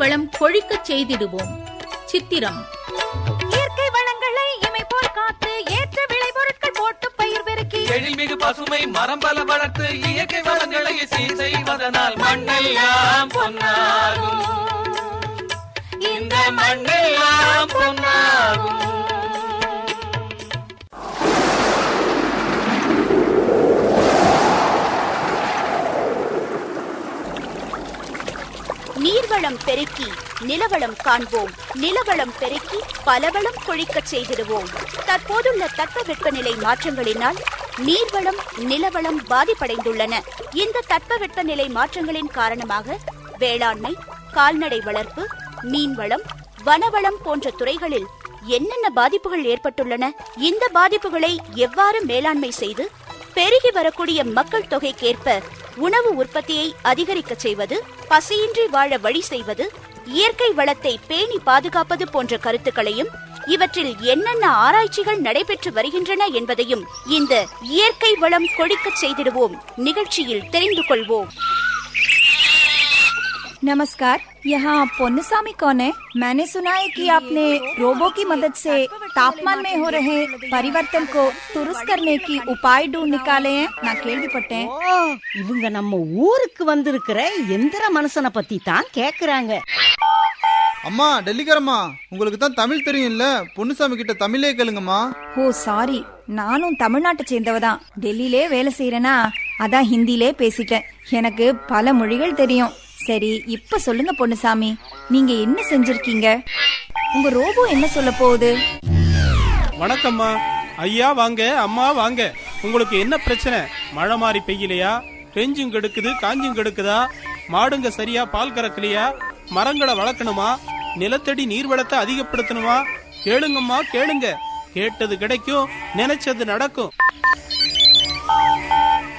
வளம் கொழிக்கச் செய்திடுவோம். சித்திரம். இயற்கை வளங்களை இமை போல் காத்து ஏற்ற விளைபொருட்கள் போட்டு பயிர் பெருக்கி. எழில்மிகு பசுமை மரம் பல வளர்த்து இயற்கை வளங்களை சீர் செய்வதனால் மண்ணெல்லாம் பொன்னாகும். இந்த மண்ணெல்லாம் பொன்னாகும். நீர்வளம் பெருக்கி நிலவளம் காண்போம். நிலவளம் பெருக்கி பலவளம் கொழிக்கச் செய்திடுவோம். தற்போதுள்ள தட்பவெப்பநிலை மாற்றங்களினால் நீர்வளம் நிலவளம் பாதிப்படைந்துள்ளன. இந்த தட்பவெப்பநிலை மாற்றங்களின் காரணமாக வேளாண்மை கால்நடை வளர்ப்பு மீன்வளம் வனவளம் போன்ற துறைகளில் என்னென்ன பாதிப்புகள் ஏற்பட்டுள்ளன? இந்த பாதிப்புகளை எவ்வாறு மேலாண்மை செய்து பெருகி வரக்கூடிய மக்கள் தொகைக்கேற்ப உணவு உற்பத்தியை அதிகரிக்கச் செய்வது பசியின்றி வாழ வழி செய்வது இயற்கை வளத்தை பேணி பாதுகாப்பது போன்ற கருத்துக்களையும் இவற்றில் என்னென்ன ஆராய்ச்சிகள் நடைபெற்று வருகின்றன என்பதையும் இந்த இயற்கை வளம் கொடிக்கச் செய்திடுவோம். நிகழ்ச்சியில் தெரிந்து கொள்வோம். नमस्कार यहाँ पोन्नुसामी कौन है मैंने सुना है कि आपने रोबो की मदद से तापमान में हो रहे परिवर्तन को दुरुस्त करने की उपाय ढूंढ निकाले हैं நான் கேள்விப்பட்டேன் ஓ இவங்க நம்ம ஊருக்கு வந்திருக்கிற எந்திர மனுஷனை பத்தி தான் கேக்குறாங்க அம்மா டெல்லிக்காரம்மா உங்களுக்கு தான் தமிழ் தெரியும்ல பொன்னுசாமி கிட்ட தமிழே கேளுங்கம்மா ஓ சாரி நானும் தமிழ்நாட்டை சேர்ந்தவ தான் டெல்லியிலே வேலை செய்யறேனா அதான் ஹிந்திலே பேசிட்டேன் எனக்கு பல மொழிகள் தெரியும் சரி இப்ப சொல்லுங்க பொண்ணுசாமி நீங்க என்ன செஞ்சிருக்கீங்க? உங்க ரோபோ என்ன சொல்ல போகுது? வணக்கம்மா. ஐயா வாங்க அம்மா வாங்க. உங்களுக்கு என்ன பிரச்சனை? மழை மாறி பெய்யலையா? பெஞ்சும் கெடுக்குது காஞ்சும் கெடுக்குதா? மாடுங்க சரியா பால் கறக்கலையா? மரங்களை வளர்க்கணுமா? நிலத்தடி நீர்வளத்தை அதிகப்படுத்தணுமா? கேளுங்கம்மா கேளுங்க. கேட்டது கிடைக்கும் நினைச்சது நடக்கும்.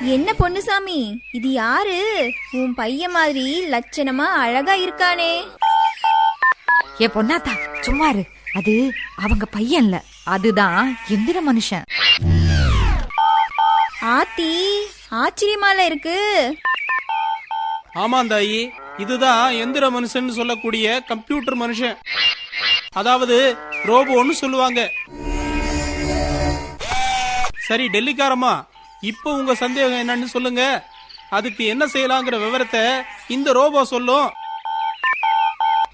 என்ன பொன்னுசாமி? இது யாரு? உன் பையன் மாதிரி லட்சணமா அழகா இருக்கானே. ஏ பொன்னாத்தா சும்மா இரு. அது அவங்க பையன்ல. அதுதான் எந்திர மனுஷன். ஆத்தி ஆச்சரியமால இருக்கு. ஆமாம் தாயி இதுதான் எந்திர மனுஷன் சொல்லக்கூடிய கம்ப்யூட்டர் மனுஷன். அதாவது ரோபோன்னு சொல்லுவாங்க. சரி டெல்லிக்காரம்மா இப்போ உங்க சந்தேகம் என்னன்னு சொல்லுங்க. அதுக்கு என்ன செய்யலாங்கிற விவரத்தை இந்த ரோபோ சொல்லும்.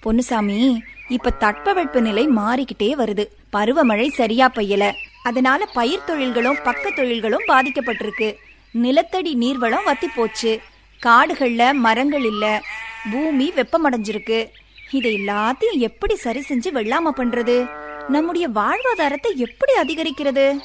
பொன்னுசாமி இப்ப தட்பவெட்ப நிலை மாறிக்கிட்டே வருது. பருவமழை சரியா பெய்யல. அதனால பயிர் தொழில்களும் பக்க தொழில்களும் பாதிக்கப்பட்டிருக்கு. நிலத்தடி நீர்வளம் வத்தி போச்சு. காடுகள்ல மரங்கள் இல்ல. பூமி வெப்பமடைஞ்சிருக்கு. இதை எல்லாத்தையும் எப்படி சரி செஞ்சு வெள்ளாம பண்றது? நம்முடைய வாழ்வாதாரத்தை எப்படி அதிகரிக்கிறது?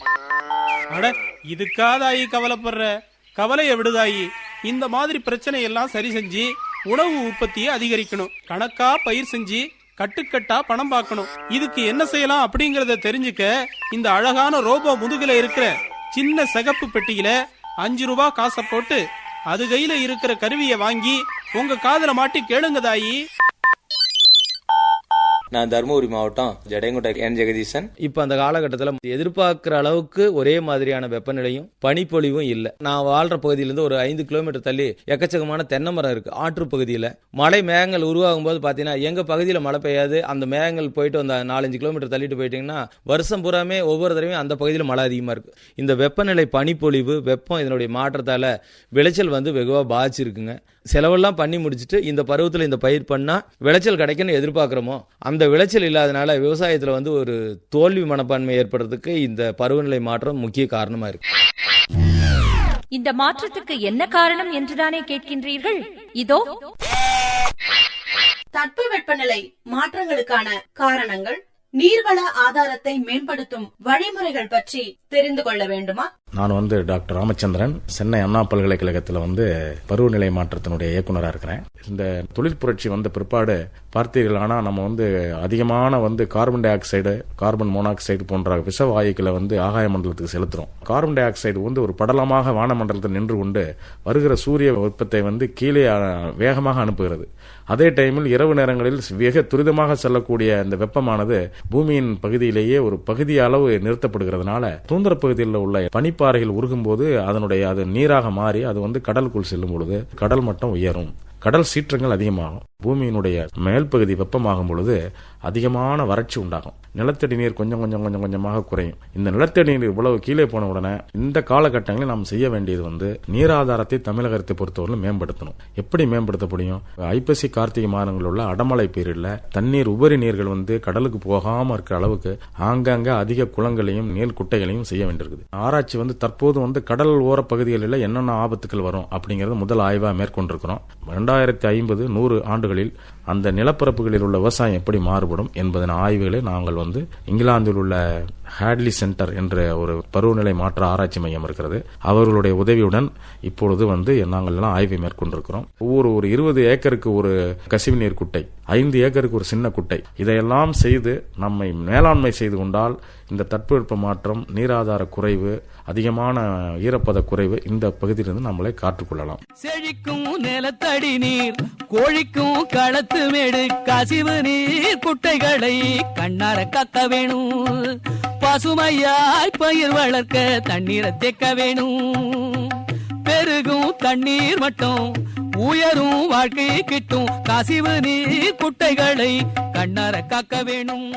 அட இதுக்காதாயி கவலைப்படுற? கவலையை விடுதாயி. இந்த மாதிரி பிரச்சனை எல்லாம் சரி செஞ்சு உணவு உற்பத்தியை அதிகரிக்கணும். கணக்கா பயிர் செஞ்சு கட்டுக்கட்டா பணம் பார்க்கணும். இதுக்கு என்ன செய்யலாம் அப்படிங்கறத தெரிஞ்சுக்க இந்த அழகான ரோபோ முதுகுல இருக்கிற சின்ன சிகப்பு பெட்டியில அஞ்சு ரூபா காசை போட்டு அது கையில இருக்கிற கருவியை வாங்கி உங்க காதல மாட்டி கேளுங்க தாயி. நான் தருமபுரி மாவட்டம் ஜடையங்குட்டை என் ஜெகதீசன். இப்ப அந்த காலகட்டத்தில் எதிர்பார்க்கிற அளவுக்கு ஒரே மாதிரியான வெப்பநிலையும் பனிப்பொழிவும் இல்லை. நான் வாழ்ற பகுதியிலிருந்து ஒரு ஐந்து கிலோமீட்டர் தள்ளி எக்கச்சக்கமான தென்னை மரம் இருக்கு. ஆற்று பகுதியில். மழை மேகங்கள் உருவாகும் போது பார்த்தீங்கன்னா எங்க பகுதியில் மழை பெய்யாது. அந்த மேகங்கள் போயிட்டு அந்த நாலஞ்சு கிலோமீட்டர் தள்ளிட்டு போயிட்டீங்கன்னா வருஷம் பூராமே ஒவ்வொரு தடவையும் அந்த பகுதியில் மழை அதிகமாக இருக்கு. இந்த வெப்பநிலை பனிப்பொழிவு வெப்பம் இதனுடைய மாற்றத்தால் விளைச்சல் வந்து வெகுவாக பாதிச்சிருக்குங்க. செலவெல்லாம் பண்ணி முடிச்சுட்டு இந்த பருவத்தில் இந்த பயிர் பண்ணா விளைச்சல் கிடைக்குன்னு எதிர்பார்க்குறோமோ அந்த விளைச்சல் இல்லாதனால விவசாயத்தில் வந்து ஒரு தோல்வி மனப்பான்மை ஏற்படுறதுக்கு இந்த பருவநிலை மாற்றம் முக்கிய காரணமா இருக்கு. இந்த மாற்றத்துக்கு என்ன காரணம் என்றுதானே கேட்கின்றீர்கள்? இதோ. தட்பவெப்பநிலை மாற்றங்களுக்கான காரணங்கள் நீர்வள ஆதாரத்தை மேம்படுத்தும் வழிமுறைகள் பற்றி தெரிந்து கொள்ள வேண்டுமா? நான் வந்து டாக்டர் ராமச்சந்திரன் சென்னை அண்ணா பல்கலைக்கழகத்தில் வந்து பருவநிலை மாற்றத்தினுடைய இயக்குனராக இருக்கிறேன். இந்த தொழில் புரட்சி வந்த பிற்பாடு பார்த்தீர்கள் ஆனால் நம்ம வந்து அதிகமான வந்து carbon dioxide carbon monoxide போன்ற விஷவாயுக்களை வந்து ஆகாய மண்டலத்துக்கு செலுத்துறோம். கார்பன் டை ஆக்சைடு வந்து ஒரு படலமாக வானமண்டலத்தில் நின்று கொண்டு வருகிற சூரிய வெப்பத்தை வந்து கீழே வேகமாக அனுப்புகிறது. அதே டைமில் இரவு நேரங்களில் வெகு துரிதமாக செல்லக்கூடிய இந்த வெப்பமானது பூமியின் பகுதியிலேயே ஒரு பகுதி அளவு நிறுத்தப்படுகிறதுனால தூந்தர பகுதியில் உள்ள பனிப்ப உருகும் போது அதனுடைய அது நீராக மாறி அது வந்து கடலுக்குள் செல்லும் பொழுது கடல் மட்டம் உயரும். கடல் சீற்றங்கள் அதிகமாகும். பூமியினுடைய மேல் பகுதி வெப்பமாகும் பொழுது அதிகமான வறட்சி உண்டாகும். நிலத்தடி நீர் கொஞ்சம் கொஞ்சம் கொஞ்சம் கொஞ்சமாக குறையும். இந்த நிலத்தடி நீர் இவ்வளவு கீழே போன உடனே இந்த காலகட்டங்களில் நாம் செய்ய வேண்டியது வந்து நீராதாரத்தை தமிழகத்தை பொறுத்தவரை மேம்படுத்தணும். எப்படி மேம்படுத்த முடியும்? ஐப்பசி கார்த்திகை மாதங்களில் உள்ள அடமலை பீரியட்ல தண்ணீர் உபரி நீர்கள் வந்து கடலுக்கு போகாம இருக்கிற அளவுக்கு ஆங்காங்க அதிக குளங்களையும் நீர் குட்டைகளையும் செய்ய வேண்டியிருக்குது. ஆராய்ச்சி வந்து தற்போது வந்து கடல் ஓர பகுதிகளில் என்னென்ன ஆபத்துக்கள் வரும் அப்படிங்கறது முதல் ஆய்வாக மேற்கொண்டிருக்கிறோம். இரண்டாயிரத்தி ஐம்பது நூறு ஆண்டுகள் ஆண்டுகளில் அந்த நிலப்பரப்புகளில் உள்ள விவசாயம் எப்படி மாறுபடும் என்பதன் ஆய்வுகளை நாங்கள் வந்து இங்கிலாந்தில் உள்ள ஹேட்லி சென்டர் என்ற ஒரு பருவநிலை மாற்ற ஆராய்ச்சி மையம் இருக்கிறது. அவர்களுடைய உதவியுடன் இப்பொழுது வந்து நாங்கள் எல்லாம் ஆய்வை மேற்கொண்டிருக்கிறோம். ஒவ்வொரு ஒரு இருபது ஏக்கருக்கு ஒரு கசிவு நீர் குட்டை ஐந்து ஏக்கருக்கு ஒரு சின்ன குட்டை. இதையெல்லாம் செய்து நம்மை மேலாண்மை செய்து கொண்டால் இந்த தட்பவெப்ப மாற்றம் நீராதார குறைவு அதிகமான ஈரப்பத குறைவு இந்த பகுதியிலிருந்து நம்மளை காற்றுக்கொள்ளலாம் செழிக்கும் நிலத்தடி நீர் கோழிக்கும் களத்து மேடு கசிவு நீர் குட்டைகளை கண்ணார கக்க வேணும். பசுமையாய் பயிர் வளர்க்க தண்ணீரை தேக்க வேணும். பெருகும் தண்ணீர் மட்டும் உயரும் வாழ்க்கை கிட்டும் கசிவு நீர் குட்டைகளை கண்ணார காக்க வேணும்.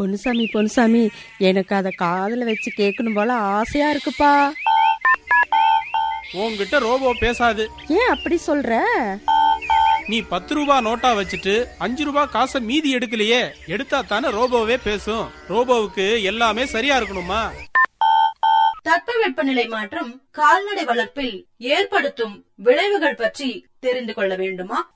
பொன்னுசாமி பொன்னுசாமி எனக்கு அதை காதில் வச்சு கேட்கணும் போல ஆசையா இருக்குப்பா. உன்கிட்ட ரோபோ பேசாது. ஏன் அப்படி சொல்ற? நீ பத்து ரூபா நோட்டா வச்சுட்டு அஞ்சு ரூபா காசை மீதி எடுக்கலையே. எடுத்தா தானே ரோபோவே பேசும். ரோபோவுக்கு எல்லாமே சரியா இருக்கணுமா? தட்பவெப்பநிலை மாற்றம் கால்நடை வளர்ப்பில் ஏற்படுத்தும் விளைவுகள் பற்றி தெரிந்து கொள்ள வேண்டுமா?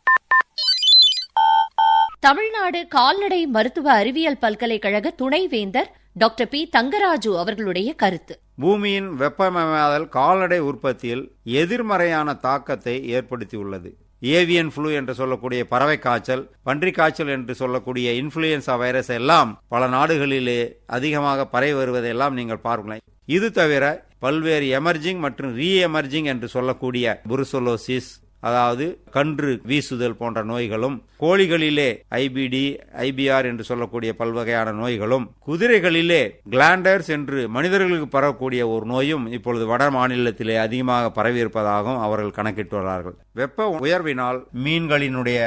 தமிழ்நாடு கால்நடை மருத்துவ அறிவியல் பல்கலைக்கழக துணைவேந்தர் டாக்டர் பி. தங்கராஜு அவர்களுடைய கருத்து. பூமியின் வெப்பமயமாதல் கால்நடை உற்பத்தியில் எதிர்மறையான தாக்கத்தை ஏற்படுத்தியுள்ளது. ஏவியன் ஃப்ளூ என்று சொல்லக்கூடிய பறவை காய்ச்சல் பன்றி காய்ச்சல் என்று சொல்லக்கூடிய இன்ஃப்ளூயன்சா வைரஸ் எல்லாம் பல நாடுகளிலே அதிகமாக பரவி வருவதையெல்லாம் நீங்கள் பார்க்கலாம். இது தவிர பல்வேறு எமர்ஜிங் மற்றும் ரீ எமர்ஜிங் என்று சொல்லக்கூடிய புருசோலோசிஸ் அதாவது கன்று வீசுதல் போன்ற நோய்களும் கோழிகளிலே ஐபிடி ஐபிஆர் என்று சொல்லக்கூடிய பல்வகையான நோய்களும் குதிரைகளிலே கிளாண்டர்ஸ் என்று மனிதர்களுக்கு பரவக்கூடிய ஒரு நோயும் இப்பொழுது வட மாநிலத்திலே அதிகமாக பரவி இருப்பதாகவும் அவர்கள் கணக்கிட்டுள்ளார்கள் வெப்ப உயர்வினால் மீன்களினுடைய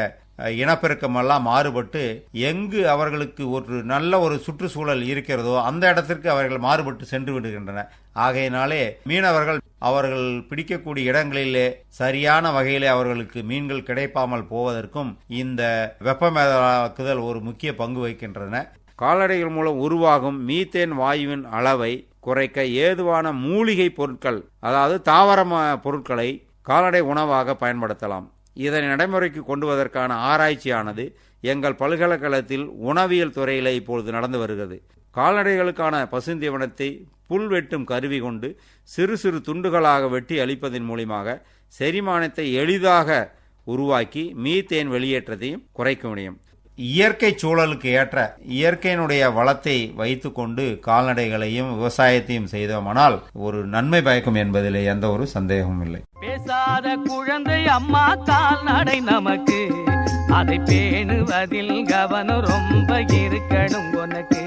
இனப்பெருக்கமெல்லாம் மாறுபட்டு எங்கு அவர்களுக்கு ஒரு நல்ல ஒரு சுற்றுச்சூழல் இருக்கிறதோ அந்த இடத்திற்கு அவர்கள் மாறுபட்டு சென்று விடுகின்றன. ஆகையினாலே மீனவர்கள் அவர்கள் பிடிக்கக்கூடிய இடங்களிலே சரியான வகையிலே அவர்களுக்கு மீன்கள் கிடைப்பாமல் போவதற்கும் இந்த வெப்பமயமாக்குதல் ஒரு முக்கிய பங்கு வகிக்கின்றன. கால்நடைகள் மூலம் உருவாகும் மீத்தேன் வாயுவின் அளவை குறைக்க ஏதுவான மூலிகை பொருட்கள் அதாவது தாவர பொருட்களை கால்நடை உணவாக பயன்படுத்தலாம். இதனை நடைமுறைக்கு கொண்டுவதற்கான ஆராய்ச்சியானது எங்கள் பல்கலைக்கழகத்தில் உணவியல் துறையில் இப்பொழுது நடந்து வருகிறது. கால்நடைகளுக்கான பசுந்தீவனத்தை புல் வெட்டும் கருவி கொண்டு சிறு சிறு துண்டுகளாக வெட்டி அளிப்பதன் மூலியமாக செரிமானத்தை எளிதாக உருவாக்கி மீத்தேன் வெளியேற்றத்தையும் குறைக்க முடியும். இயற்கை சூழலுக்கு ஏற்ற இயற்கையினுடைய வளத்தை வைத்துக்கொண்டு கால்நடைகளையும் விவசாயத்தையும் செய்தோமானால் ஒரு நன்மை பயக்கும் என்பதில் எந்த ஒரு சந்தேகமும் இல்லை. பேசாத குழந்தை அம்மா கால்நடை நமக்கு. அதை பேணுவதில் கவனம் ரொம்ப இருக்கணும் உனக்கு.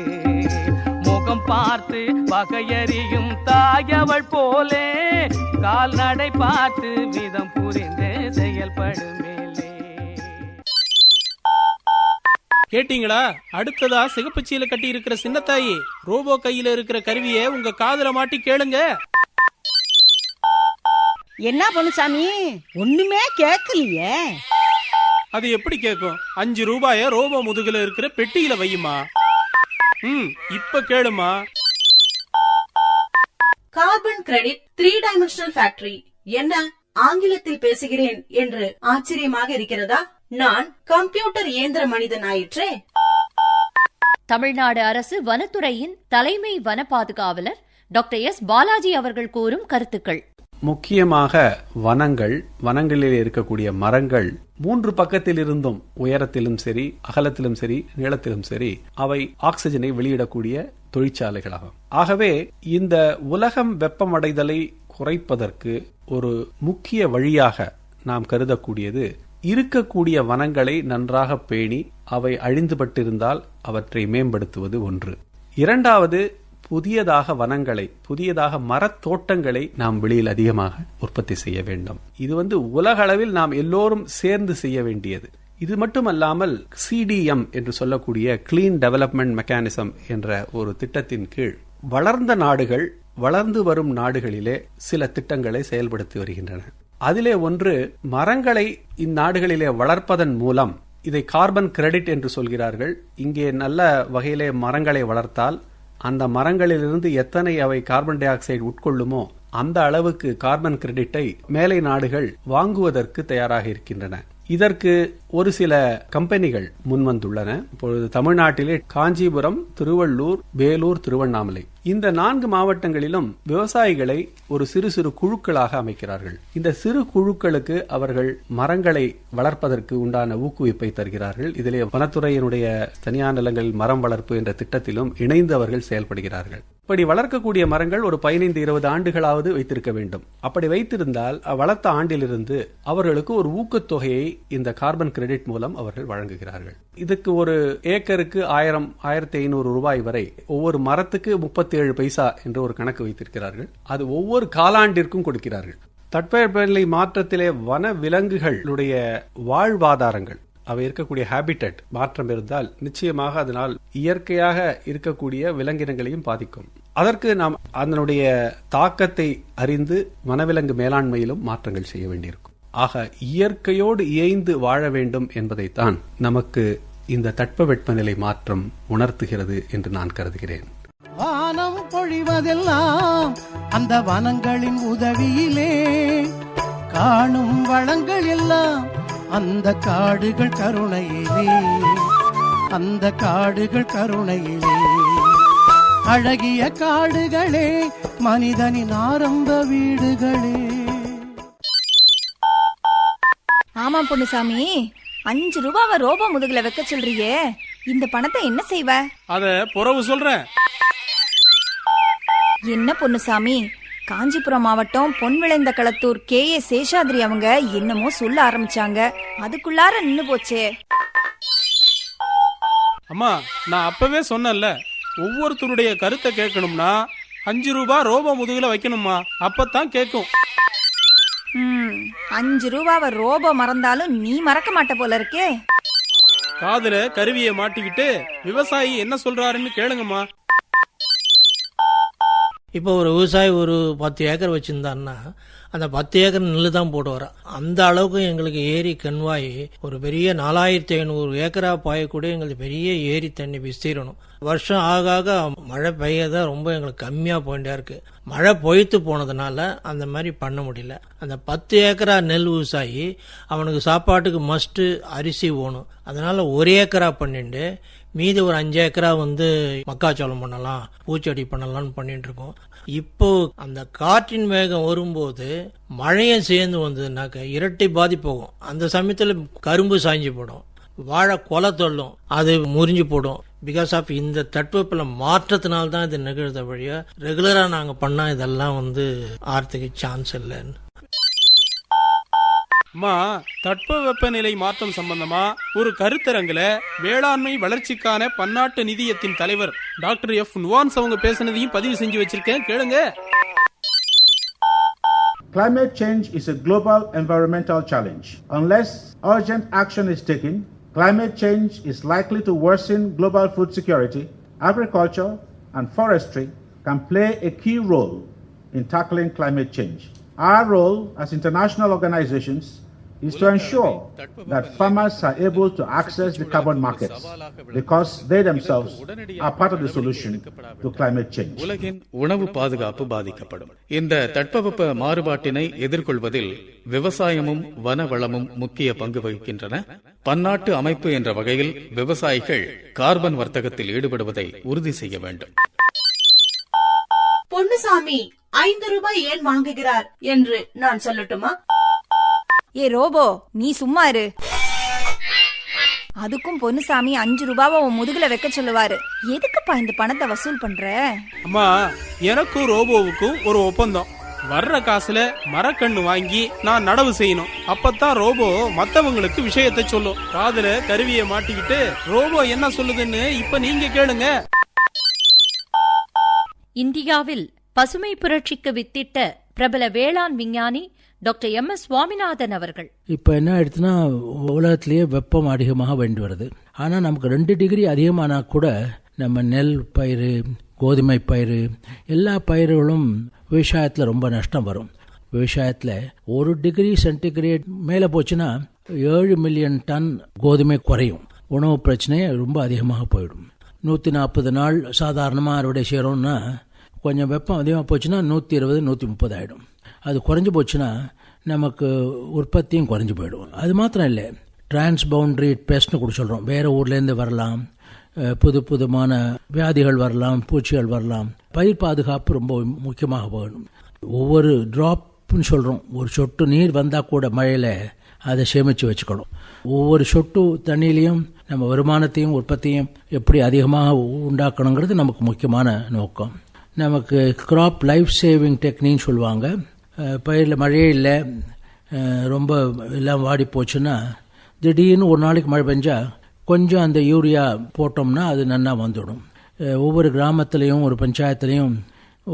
முகம் பார்த்து பகையறியும் தாயவள் போலே. கால்நடை பார்த்து விதம் புரிந்து செயல்படும். கேட்டீங்களா? அடுத்ததா சிகப்புச்சீல கட்டி இருக்கிற சின்னத்தாயி ரோபோ கையில இருக்கிற கருவியை உங்க காதுல மாட்டி கேளுங்க. என்ன பொன்னுசாமி? ஒண்ணுமே கேட்கலையே. அது எப்படி கேட்கும்? அஞ்சு ரூபாய ரோபோ முதுகுல இருக்கிற பெட்டியில வையுமா? ம் இப்ப கேளுமா? Carbon credit three dimensional factory. என்ன ஆங்கிலத்தில் பேசுகிறேன் என்று ஆச்சரியமாக இருக்கிறதா? நான் கம்ப்யூட்டர் இயந்திர மனிதன் ஆயிற்றே தமிழ்நாடு அரசு வனத்துறையின் தலைமை வன பாதுகாவலர் டாக்டர் எஸ் பாலாஜி அவர்கள் கூறும் கருத்துக்கள். முக்கியமாக வனங்கள் வனங்களில் இருக்கக்கூடிய மரங்கள் மூன்று பக்கத்தில் இருந்தும் உயரத்திலும் சரி அகலத்திலும் சரி நீளத்திலும் சரி அவை ஆக்சிஜனை வெளியிடக்கூடிய தொழிற்சாலைகளாகும். ஆகவே இந்த உலகம் வெப்பமடைதலை குறைப்பதற்கு ஒரு முக்கிய வழியாக நாம் கருதக்கூடியது இருக்கக்கூடிய வனங்களை நன்றாக பேணி அவை அழிந்துபட்டிருந்தால் அவற்றை மேம்படுத்துவது ஒன்று. இரண்டாவது புதியதாக வனங்களை புதியதாக மரத்தோட்டங்களை நாம் வெளியில் அதிகமாக உற்பத்தி செய்ய வேண்டும். இது வந்து உலக அளவில் நாம் எல்லோரும் சேர்ந்து செய்ய வேண்டியது. இது மட்டுமல்லாமல் சிடிஎம் என்று சொல்லக்கூடிய கிளீன் டெவலப்மெண்ட் மெக்கானிசம் என்ற ஒரு திட்டத்தின் கீழ் வளர்ந்த நாடுகள் வளர்ந்து வரும் நாடுகளிலே சில திட்டங்களை செயல்படுத்தி வருகின்றன. அதிலே ஒன்று மரங்களை இந்நாடுகளிலே வளர்ப்பதன் மூலம் இதை கார்பன் கிரெடிட் என்று சொல்கிறார்கள். இங்கே நல்ல வகையிலே மரங்களை வளர்த்தால் அந்த மரங்களிலிருந்து எத்தனை அவை கார்பன் டை ஆக்சைடு உட்கொள்ளுமோ அந்த அளவுக்கு கார்பன் கிரெடிட்டை மேலை நாடுகள் வாங்குவதற்கு தயாராக இருக்கின்றன. இதற்கு ஒரு சில கம்பெனிகள் முன்வந்துள்ளன. இப்பொழுது தமிழ்நாட்டிலே காஞ்சிபுரம் திருவள்ளூர் வேலூர் திருவண்ணாமலை. இந்த நான்கு மாவட்டங்களிலும் விவசாயிகளை ஒரு சிறு சிறு குழுக்களாக அமைக்கிறார்கள். இந்த சிறு குழுக்களுக்கு அவர்கள் மரங்களை வளர்ப்பதற்கு உண்டான ஊக்குவிப்பை தருகிறார்கள். இதிலே வனத்துறையினுடைய தனியார் நிலங்களில் மரம் வளர்ப்பு என்ற திட்டத்திலும் இணைந்து அவர்கள் செயல்படுகிறார்கள். இப்படி வளர்க்கக்கூடிய மரங்கள் ஒரு பதினைந்து இருபது ஆண்டுகளாவது வைத்திருக்க வேண்டும். அப்படி வைத்திருந்தால் வளர்த்த ஆண்டிலிருந்து அவர்களுக்கு ஒரு ஊக்கத்தொகையை இந்த கார்பன் கிரெடிட் மூலம் அவர்கள் வழங்குகிறார்கள். இதுக்கு ஒரு ஏக்கருக்கு ஆயிரம் ஆயிரத்தி ஐநூறு ரூபாய் வரை ஒவ்வொரு மரத்துக்கு முப்பத்தி ஏழு பைசா என்று ஒரு கணக்கு வைத்திருக்கிறார்கள். அது ஒவ்வொரு காலாண்டிற்கும் கொடுக்கிறார்கள். தட்பவெப்பநிலை மாற்றத்திலே வன விலங்குகளுடைய வாழ்வாதாரங்கள் அவை இருக்கக்கூடிய ஹேபிட்டட் மாற்றம் இருந்தால் நிச்சயமாக அதனால் இயற்கையாக இருக்கக்கூடிய விலங்கினங்களையும் பாதிக்கும். அதற்கு நாம் அதனுடைய தாக்கத்தை அறிந்து வனவிலங்கு மேலாண்மையிலும் மாற்றங்கள் செய்ய வேண்டியிருக்கும். ஆக இயற்கையோடு இயைந்து வாழ வேண்டும் என்பதைத்தான் நமக்கு இந்த தட்பவெப்பநிலை மாற்றம் உணர்த்துகிறது என்று நான் கருதுகிறேன். வானம் பொழிவதெல்லாம் அந்த வனங்களின் உதவியிலே. காணும் வளங்கள் எல்லாம் அந்த காடுகள் கருணையிலே அந்த காடுகள் கருணையிலே. அழகிய காடுகளே மனிதனின் ஆரம்ப வீடுகளே. ஆமா பொண்ணுசாமி அஞ்சு ரூபாவை ரோபோ முதுகுல வைக்க சொல்றியே. இந்த பணத்தை என்ன செய்வ? அத புறவு சொல்றேன். என்ன பொன்னுசாமி காஞ்சிபுரம் மாவட்டம் பொன் விளைந்த களத்தூர் கே ஏ சேஷாத்ரி அவங்க என்னமோ சொல்ல ஆரம்பிச்சாங்க. அதுக்குள்ளார நின்னு போச்சே. அம்மா நான் அப்பவே சொன்னேன்ல ஒவ்வொருத்தருடைய கருத்தை கேட்கணும்னா அஞ்சு ரூபாய் ரோபோ முதுகுல வைக்கணுமா அப்பதான் கேட்கும். ம், அஞ்சு ரூபாவை ரோபோ மறந்தாலும் நீ மறக்க மாட்ட போல இருக்கே. காதுல கருவியை மாட்டிக்கிட்டு விவசாயி என்ன சொல்றாருன்னு கேளுங்கம்மா. இப்போ ஒரு விவசாயி ஒரு பத்து ஏக்கர் வச்சுருந்தான்னா அந்த பத்து ஏக்கர் நெல்லு தான் போட்டு போடுவார். அந்த அளவுக்கு எங்களுக்கு ஏரி கண்வாய் ஒரு பெரிய நாலாயிரத்தி ஐநூறு ஏக்கரா பாயக்கூடிய எங்களுக்கு பெரிய ஏரி தண்ணி விஸ்தீரணும். வருஷம் ஆக ஆக மழை பெய்யத ரொம்ப எங்களுக்கு கம்மியாக போயிட்டே இருக்கு. மழை பொய்த்து போனதுனால அந்த மாதிரி பண்ண முடியல. அந்த பத்து ஏக்கரா நெல் விவசாயி அவனுக்கு சாப்பாட்டுக்கு மஸ்ட்டு அரிசி ஓணும் அதனால ஒரு ஏக்கரா பண்ணிட்டு மீதி ஒரு அஞ்சு ஏக்கரா வந்து மக்காச்சோளம் பண்ணலாம் பூச்செடி பண்ணலாம்னு பண்ணிட்டு இருக்கோம். இப்போ அந்த காற்றின் வேகம் வரும்போது மழையும் சேர்ந்து வந்ததுனாக்க இரட்டை பாதிப்போகும் அந்த சமயத்தில் கரும்பு சாய்ஞ்சு போடும். வாழை கொலை தள்ளும். அது முறிஞ்சு போடும். பிகாஸ் ஆஃப் இந்த தட்பவெப்பல மாற்றத்தினால தான் இது நிகழ்ந்த வழியா ரெகுலரா நாங்க பண்ணா இதெல்லாம் வந்து ஆர்த்துக்கு சான்ஸ் இல்லைன்னு. அம்மா தட்ப வெப்பநிலை மாற்றம் சம்பந்தமா ஒரு கருத்தரங்குல வேளாண்மை வளர்ச்சிக்கான பன்னாட்டு நிதியத்தின் தலைவர் டாக்டர் எஃப் நுவான்ஸ் அவங்க பேசுனதையும் பதிவு செஞ்சு வச்சிருக்கேன். கேளுங்க. Climate change is a global environmental challenge. Unless urgent action is taken, climate change is likely to worsen global food security. Agriculture and forestry can play a key role in tackling climate change. Our role as international organizations is to ensure that farmers are able to access the carbon markets because they themselves are part of the solution to climate change. உலகின் உணவு பாதுகாப்பு பாதிக்கப்படும். இந்த தட்பவெப்ப மாறுபாட்டினை எதிர்கொள்வதில் விவசாயமும் வனவளமும் முக்கிய பங்கு வகிக்கின்றன. பன்னாட்டு அமைப்பு என்ற வகையில் விவசாயிகள் கார்பன் வர்த்தகத்தில் ஈடுபடுவதை உறுதி செய்ய வேண்டும். பொன்னுசாமி ஐந்து ரூபாய் ஏன் வாங்குகிறார் என்று நான் சொல்லட்டுமா? ஏ ரோபோ நீ சும்மா இரு. அதுக்கும் பொன்னுசாமி அஞ்சு ரூபாவை உன் முதுகுல வைக்க சொல்லுவாரு. எதுக்குப்பா இந்த பணத்தை வசூல் பண்ற? அம்மா எனக்கும் ரோபோவுக்கும் ஒரு ஒப்பந்தம். வர்ற காசுல மரக்கண்ணு வாங்கி நான் நடவு செய்யணும். அப்பதான் ரோபோ மத்தவங்களுக்கு விஷயத்தை சொல்லும். காதுல கருவியை மாட்டிக்கிட்டு ரோபோ என்ன சொல்லுதுன்னு இப்ப நீங்க கேளுங்க. இந்தியாவில் பசுமை புரட்சிக்கு வித்திட்ட பிரபல வேளாண் விஞ்ஞானி டாக்டர் எம். எஸ். சுவாமிநாதன் அவர்கள். இப்போ என்ன ஆயிடுச்சுன்னா உலகத்திலேயே வெப்பம் அதிகமாக வேண்டி வருது. ஆனால் நமக்கு ரெண்டு டிகிரி அதிகமானா கூட நம்ம நெல் பயிர் கோதுமை பயிர் எல்லா பயிர்களும் விவசாயத்தில் ரொம்ப நஷ்டம் வரும். விவசாயத்தில் ஒரு டிகிரி சென்டிகிரேட் மேலே போச்சுன்னா ஏழு மில்லியன் டன் கோதுமை குறையும். உணவு பிரச்சனை ரொம்ப அதிகமாக போயிடும். நூற்றி நாற்பது நாள் சாதாரணமாக அறுவடை செய்கிறோம்னா கொஞ்சம் வெப்பம் அதிகமாக போச்சுன்னா நூற்றி இருபது நூற்றி முப்பது ஆகிடும் அது குறைஞ்சி போச்சுன்னா நமக்கு உற்பத்தியும் குறைஞ்சி போயிடும். அது மாத்திரம் இல்லை. டிரான்ஸ் பவுண்டரி பெஸ்ட்னு கூட சொல்கிறோம் வேறு ஊர்லேருந்து வரலாம். புது புதுமான வியாதிகள் வரலாம் பூச்சிகள் வரலாம். பயிர் பாதுகாப்பு ரொம்ப முக்கியமாக போகணும். ஒவ்வொரு ட்ராப்னு சொல்கிறோம் ஒரு சொட்டு நீர் வந்தால் கூட மழையில் அதை சேமித்து வச்சுக்கணும். ஒவ்வொரு சொட்டு தண்ணியிலையும் நம்ம வருமானத்தையும் உற்பத்தியும் எப்படி அதிகமாக உண்டாக்கணுங்கிறது நமக்கு முக்கியமான நோக்கம். நமக்கு க்ராப் லைஃப் சேவிங் டெக்னிக்னு சொல்லுவாங்க. பயிரில் மழையே இல்லை. ரொம்ப எல்லாம் வாடி போச்சுன்னா திடீர்னு ஒரு நாளைக்கு மழை பெஞ்சா கொஞ்சம் அந்த யூரியா போட்டோம்னா அது நன்னா வந்துடும். ஒவ்வொரு கிராமத்துலேயும் ஒரு பஞ்சாயத்துலேயும்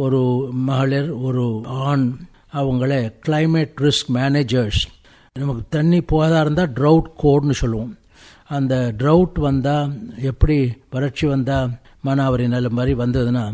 ஒரு மகளிர் ஒரு ஆண் அவங்கள கிளைமேட் ரிஸ்க் மேனேஜர்ஸ் நமக்கு தண்ணி போகாதா இருந்தால் ட்ரவுட் கோட்னு சொல்லுவோம். அந்த ட்ரவுட் வந்தால் எப்படி வறட்சி வந்தால் மானாவரி நல்ல மாதிரி வந்ததுன்னா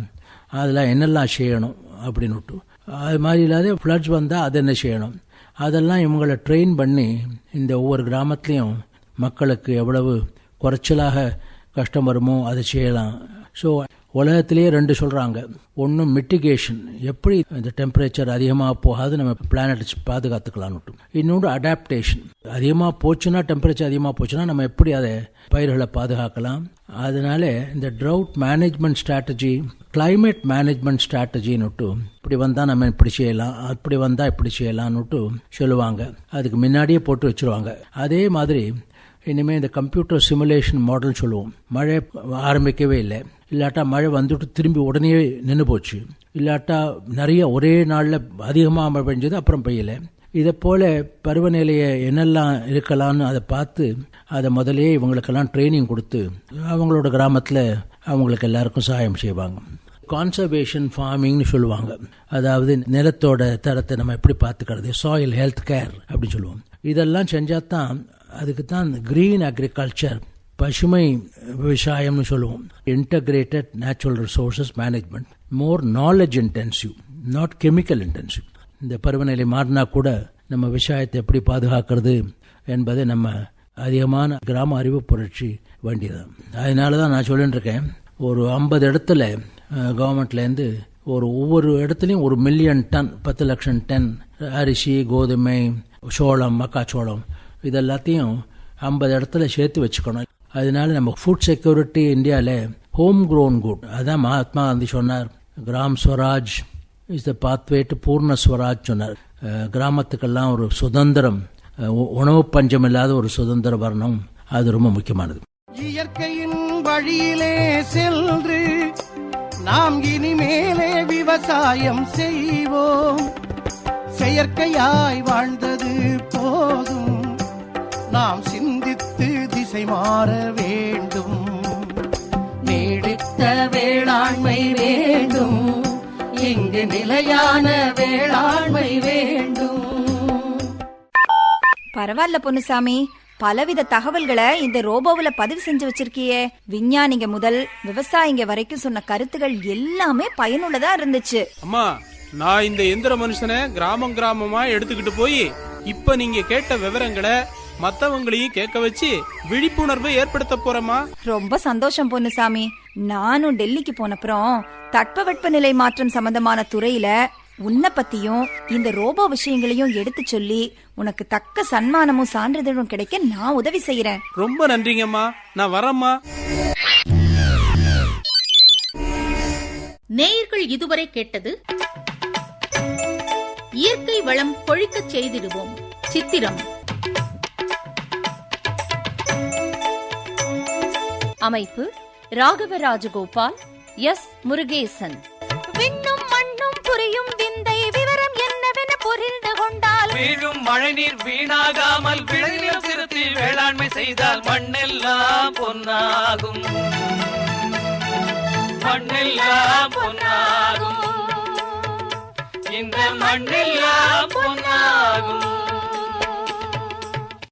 அதில் என்னெல்லாம் செய்யணும் அப்படின்னுட்டு அது மாதிரி இல்லாத ஃப்ளட்ஸ் வந்தால் அது என்ன செய்யணும்? அதெல்லாம் இவங்களை ட்ரெயின் பண்ணி இந்த ஒவ்வொரு கிராமத்துலேயும் மக்களுக்கு எவ்வளவு குறைச்சலாக கஷ்டம் வருமோ அதை செய்யலாம். ஸோ உலகத்திலேயே ரெண்டு சொல்கிறாங்க ஒன்று மிட்டிகேஷன் எப்படி இந்த டெம்பரேச்சர் அதிகமாக போகாது நம்ம பிளானட் பாதுகாத்துக்கலாம்னு இன்னொன்று அடாப்டேஷன் அதிகமாக போச்சுன்னா டெம்பரேச்சர் அதிகமாக போச்சுன்னா நம்ம எப்படி அதை பயிர்களை பாதுகாக்கலாம்? அதனால இந்த drought management strategy climate management ஸ்ட்ராட்டஜின்னுட்டு இப்படி வந்தால் நம்ம இப்படி செய்யலாம் அப்படி வந்தால் இப்படி செய்யலாம்னுட்டு சொல்லுவாங்க. அதுக்கு முன்னாடியே போட்டு வச்சிருவாங்க. அதே மாதிரி இனிமேல் இந்த கம்ப்யூட்டர் சிமுலேஷன் மாடல் சொல்லுவோம். மழை ஆரம்பிக்கவே இல்லை. இல்லாட்டா மழை வந்துட்டு திரும்பி உடனே நின்று போச்சு. இல்லாட்டா நிறைய ஒரே நாளில் அதிகமாக மழை பெஞ்சது அப்புறம் பெய்யலை. இதை போல பருவநிலையை என்னெல்லாம் இருக்கலாம்னு அதை பார்த்து அதை முதலே இவங்களுக்கெல்லாம் ட்ரைனிங் கொடுத்து அவங்களோட கிராமத்தில் அவங்களுக்கு எல்லாருக்கும் சகாயம் செய்வாங்க. கான்சர்வேஷன் ஃபார்மிங்னு சொல்லுவாங்க. அதாவது நிலத்தோட தரத்தை நம்ம எப்படி பார்த்துக்கிறது? சாயில் ஹெல்த் கேர் அப்படின்னு சொல்லுவோம். இதெல்லாம் செஞ்சால் தான் அதுக்கு தான் கிரீன் அக்ரிகல்ச்சர் பசுமை விவசாயம்னு சொல்லுவோம். Integrated natural resources management more knowledge intensive not chemical intensive இந்த பருவநிலை மாறினா கூட நம்ம விவசாயத்தை எப்படி பாதுகாக்கிறது என்பதை நம்ம அதிகமான கிராம அறிவு புரட்சி வேண்டியது அதனால தான் நான் சொல்லிட்டுருக்கேன் ஒரு ஐம்பது இடத்துல கவர்மெண்ட்லேருந்து ஒரு ஒவ்வொரு இடத்துலையும் ஒரு மில்லியன் டன் பத்து லட்சம் டன் அரிசி கோதுமை சோளம் மக்காச்சோளம் இது எல்லாத்தையும் ஐம்பது இடத்துல சேர்த்து வச்சுக்கணும். அதனால நம்ம ஃபுட் செக்யூரிட்டி இந்தியாவில் ஹோம் க்ரோன் குட் அதான் மகாத்மா காந்தி சொன்னார். Gram Swaraj is the pathway to Poorna Swaraj சொன்னார். கிராமத்துக்கெல்லாம் ஒரு சுதந்திரம் உணவு பஞ்சம் இல்லாத ஒரு சுதந்திர வரணும். அது ரொம்ப முக்கியமானது. இயற்கையின் வழியிலே சென்று நாம் இனிமேலே விவசாயம் செய்வோம். செயற்கையாய் வாழ்ந்தது போதும். நாம் சிந்தித்து திசை மாற வேண்டும். நீடித்த வேளாண்மை வேண்டும். இங்கு நிலையான வேளாண்மை வேண்டும். பரவாயில்ல பொன்னுசாமி. பலவித தகவல்களை இந்த ரோபோவுல பதிவு செஞ்சு வச்சிருக்கியே. விஞ்ஞானிங்க முதல் விவசாயிங்க வரைக்கும் சொன்ன கருத்துகள் எல்லாமே பயனுள்ளதா இருந்துச்சு. அம்மா நான் இந்த எந்திர மனுஷனை கிராமம் கிராமமா எடுத்துக்கிட்டு போய் இப்ப நீங்க கேட்ட விவரங்களை மத்தவங்களையும் கேட்க வச்சு விழிப்புணர்வு ஏற்படுத்த போறேம்மா. ரொம்ப சந்தோஷம் பொன்னுசாமி நானும் டெல்லிக்கு போனப்புறம் தட்பவெட்பநிலை மாற்றம் சம்பந்தமான துறையில உன்னை பத்தியும் இந்த ரோபோ விஷயங்களையும் எடுத்து சொல்லி உனக்கு தக்க சன்மானமும் சான்றிதழும் கிடைக்க நான் உதவி செய்யறேன். ரொம்ப நன்றிங்கம்மா. நான் வரேம்மா. நேயர்கள் இதுவரை கேட்டது இயற்கை வளம் கொழிக்கச் செய்திடுவோம். சித்திரம். அமைப்பு ராகவ ராஜகோபால் எஸ் முருகேசன். விண்ணும் மண்ணும் புரியும் விந்தை விவரம் என்னவென புரிந்து கொண்டால் வீழும் மழைநீர் வீணாகாமல் திருத்தி வேளாண்மை செய்தால் மண்ணெல்லாம் பொன்னாகும். மண்ணெல்லாம் பொன்னாகும். இந்த மண்ணெல்லாம் பொன்னாகும்.